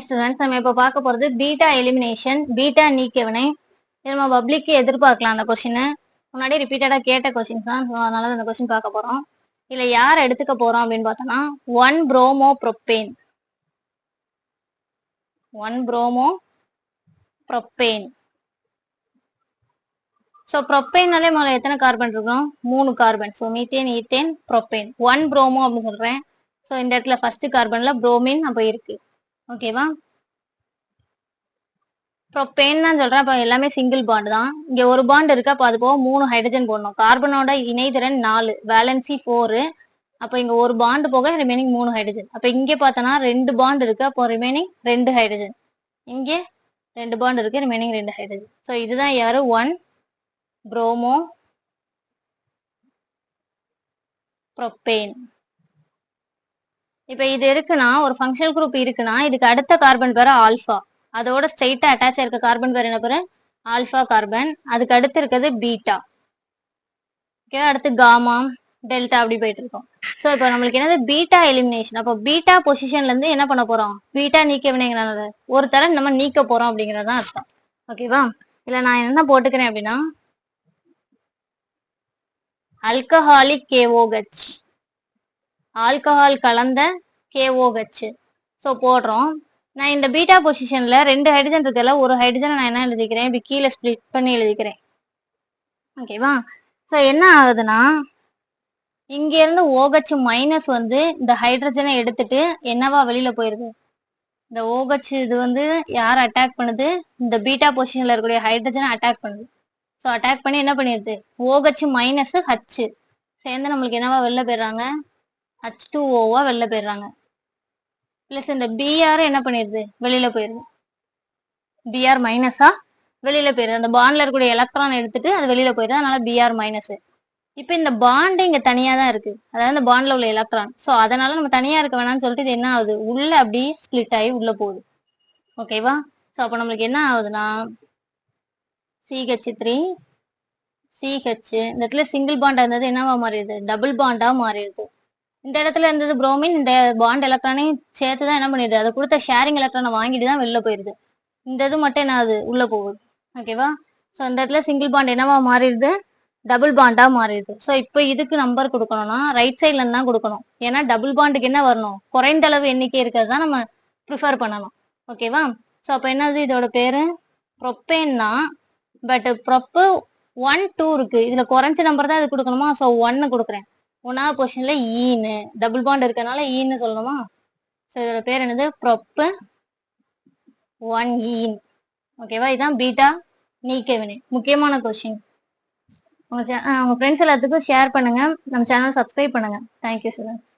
Hi students நம்ம இப்போ பார்க்க போகிறது பீட்டா எலிமினேஷன் பீட்டா நீக்கவினை இது நம்ம பப்ளிக்கு எதிர்பார்க்கலாம் அந்த கொஷினை முன்னாடி ரிப்பீட்டடாக கேட்ட கொஷின்ஸ் தான். ஸோ அதனால தான் அந்த கொஷின் பார்க்க போகிறோம் இல்லை யார் எடுத்துக்க போகிறோம் அப்படின்னு பார்த்தோம்னா one bromo propane one bromo propane so ப்ரொப்பேன்னாலே முதல்ல எத்தனை கார்பன் இருக்கும்? மூணு carbon so methane ethane propane one bromo அப்படின்னு சொல்கிறேன் ஸோ இந்த இடத்துல ஃபர்ஸ்ட் கார்பனில் ப்ரோமின் அப்போ இருக்குது ஓகேவா ப்ரொப்பேன் தான் சொல்றேன். அப்போ எல்லாமே சிங்கிள் பாண்ட் தான். இங்க ஒரு பாண்ட் இருக்கு. அப்போ அது போக மூணு ஹைட்ரஜன் போடணும். கார்பனோட இணைதிறன் நாலு. வேலன்சி ஃபோரு அப்போ இங்க ஒரு பாண்ட் போக ரிமைனிங் மூணு ஹைட்ரஜன் அப்போ இங்கே பார்த்தோன்னா ரெண்டு பாண்ட் இருக்கு. அப்போ ரிமைனிங் ரெண்டு ஹைட்ரஜன் இங்கே ரெண்டு பாண்ட் இருக்கு. ரிமைனிங் ரெண்டு ஹைட்ரஜன் ஸோ இதுதான் யாரு? ஒன் புரோமோ ப்ரொப்பேன் இப்போ இது இருக்குன்னா ஒரு ஃபங்க்ஷனல் குரூப் இருக்குன்னா இதுக்கு அடுத்த கார்பன் பேர் ஆல்ஃபா அதோட ஸ்ட்ரைட்டா அட்டாச் இருக்க கார்பன் பேர் என்ன பேரு ஆல்ஃபா கார்பன் அதுக்கு அடுத்து இருக்கிறது பீட்டா ஓகே அடுத்து காமா டெல்டா அப்படி போயிட்டு இருக்கோம். ஸோ இப்போ நம்மளுக்கு என்னது? பீட்டா எலிமினேஷன் அப்போ பீட்டா பொசிஷன்ல இருந்து என்ன பண்ண போறோம்? பீட்டா நீக்க வினைங்கிறத ஒரு தரம் நம்ம நீக்க போறோம் அப்படிங்கறதான் அர்த்தம். ஓகேவா இல்ல நான் என்ன போட்டுக்கிறேன் அப்படின்னா அல்கஹாலிக் கேஓஹெச் ஆல்கஹால் கலந்த கேஓஹெச் ஸோ போடுறோம். நான் இந்த பீட்டா பொசிஷன்ல ரெண்டு ஹைட்ரஜன் இருக்கிறதுல ஒரு ஹைட்ரஜனை நான் என்ன எழுதிக்கிறேன்? இப்படி கீழே ஸ்ப்ளிட் பண்ணி எழுதிக்கிறேன். ஓகேவா ஸோ என்ன ஆகுதுன்னா இங்க இருந்து ஓகச் மைனஸ் வந்து இந்த ஹைட்ரஜனை எடுத்துட்டு என்னவா வெளியில போயிருது? இந்த ஓகச் இது வந்து யார் அட்டாக் பண்ணுது? இந்த பீட்டா பொசிஷன்ல இருக்கக்கூடிய ஹைட்ரஜனை அட்டாக் பண்ணுது. ஸோ அட்டாக் பண்ணி என்ன பண்ணிடுது ஓகச் மைனஸ் ஹச் சேர்ந்து நம்மளுக்கு என்னவா வெளில போயிடுறாங்க? ஹச் டூ ஓவா வெளில போயிடுறாங்க. பிளஸ் இந்த பிஆர் என்ன பண்ணிடுது? வெளியில போயிருது பிஆர் மைனஸா வெளியில போயிருது அந்த பாண்ட்ல இருக்கக்கூடிய எலக்ட்ரான் எடுத்துட்டு அது வெளியில போயிருது அதனால பிஆர் மைனஸ் இப்போ இந்த பாண்டு இங்க தனியா தான் இருக்கு. அதாவது இந்த பாண்ட்ல உள்ள எலக்ட்ரான் ஸோ அதனால நம்ம தனியா இருக்க வேணாம்னு சொல்லிட்டு இது என்ன ஆகுது? உள்ள அப்படியே ஸ்பிளிட் ஆகி உள்ள போகுது. ஓகேவா ஸோ அப்போ நம்மளுக்கு என்ன ஆகுதுன்னா சிஹெச் த்ரீ சிஹெச் இந்த இடத்துல சிங்கிள் பாண்டா இருந்தது. என்னவா மாறிடுது? டபுள் பாண்டா மாறிடுது. இந்த இடத்துல இருந்தது புரோமின் இந்த பாண்ட் எலக்ட்ரானையும் சேர்த்து தான் என்ன பண்ணிடுது? அதை கொடுத்த ஷேரிங் எலக்ட்ரானை வாங்கிட்டு தான் வெளில போயிருது இந்த இது மட்டும் என்ன அது உள்ள போகுது. ஓகேவா ஸோ இந்த இடத்துல சிங்கிள் பாண்ட் என்னவா மாறிடுது? டபுள் பாண்டா மாறிடுது. ஸோ இப்போ இதுக்கு நம்பர் கொடுக்கணும்னா ரைட் சைட்ல இருந்து தான் கொடுக்கணும். ஏன்னா டபுள் பாண்டுக்கு என்ன வரணும்? குறைந்த அளவு எண்ணிக்கை இருக்கிறது தான் நம்ம ப்ரிஃபர் பண்ணணும். ஓகேவா ஸோ அப்போ என்னது இதோட பேரு ப்ரொப்பேன் தான். பட் ப்ரொப்பு ஒன் டூ இருக்கு. இதுல குறைஞ்ச நம்பர் தான் இது கொடுக்கணுமா? ஸோ ஒன்னு கொடுக்குறேன். ஒன்னாவது பொசிஷன்ல ஈன்னு டபுள் பாண்ட் இருக்கனால ஈன்னு சொல்லணுமா? ஸோ இதோட பேர் என்னது? Prop one ene. ஓகேவா இதுதான் பீட்டா நீக்க வினை முக்கியமான கொஸ்டின் உங்க உங்க ஃப்ரெண்ட்ஸ் எல்லாத்துக்கும் ஷேர் பண்ணுங்க. நம்ம சேனல் சப்ஸ்கிரைப் பண்ணுங்க. Thank you students